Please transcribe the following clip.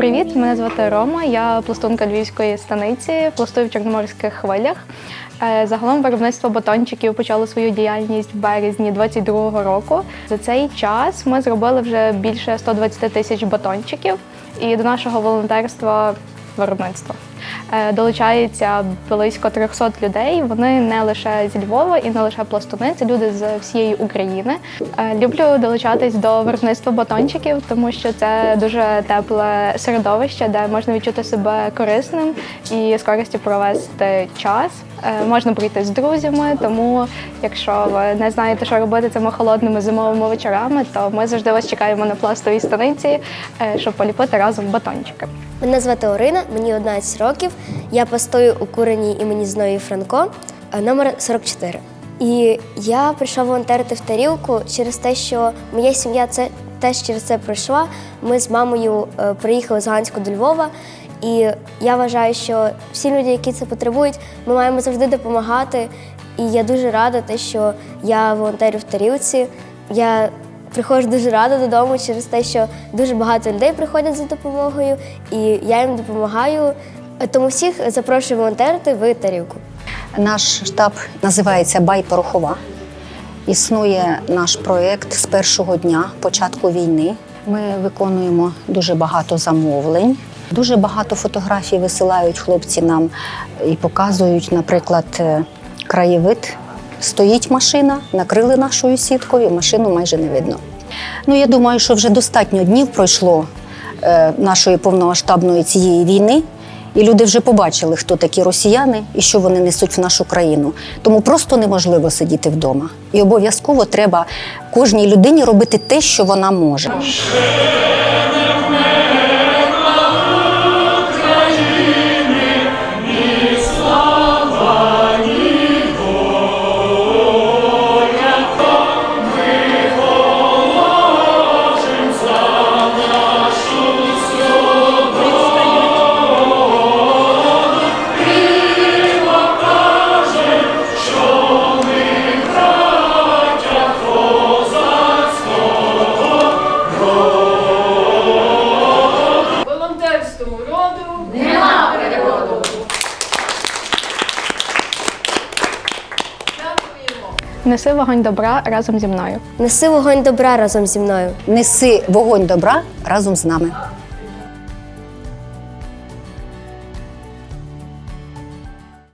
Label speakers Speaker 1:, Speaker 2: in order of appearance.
Speaker 1: Привіт, мене звати Рома. Я пластунка львівської станиці, пластую в чорноморських хвилях. Е, Загалом виробництво батончиків почало свою діяльність в березні 22-го року. За цей час ми зробили вже більше 120 тисяч батончиків, і до нашого волонтерства виробництва. Е, Долучається близько 300 людей. Вони не лише зі Львова і не лише пластуни, це люди з всієї України. Е, Люблю долучатись до виробництва батончиків, тому що це дуже тепле середовище, де можна відчути себе корисним і з користю провести час. Е, Можна прийти з друзями, тому якщо ви не знаєте, що робити цими холодними зимовими вечорами, то ми завжди вас чекаємо на пластовій станиці, щоб поліпити разом батончики.
Speaker 2: Мене звати Орина, мені 11 років. Я постою у курені імені Зної Франко, е, номер 44. І я прийшла волонтерити в тарілку через те, що моя сім'я це теж через це пройшла. Ми з мамою е, приїхали з Ганську до Львова. І я вважаю, що всі люди, які це потребують, ми маємо завжди допомагати. І я дуже рада, те, що я волонтерю в тарілці. Я приходжу дуже рада додому через те, що дуже багато людей приходять за допомогою, і я їм допомагаю. Тому всіх запрошую волонтерити в тарілку.
Speaker 3: Наш штаб називається Бай Порохова. Існує наш проєкт з першого дня початку війни. Ми виконуємо дуже багато замовлень. Дуже багато фотографій висилають хлопці нам і показують, наприклад, е, краєвид. Стоїть машина, накрили нашою сіткою, машину майже не видно. Ну, я думаю, що вже достатньо днів пройшло е, нашої повномасштабної цієї війни, і люди вже побачили, хто такі росіяни і що вони несуть в нашу країну. Тому просто неможливо сидіти вдома. І обов'язково треба кожній людині робити те, що вона може.
Speaker 1: Неси вогонь добра разом зі мною.
Speaker 2: Неси вогонь добра разом зі мною.
Speaker 3: Неси вогонь добра разом з нами.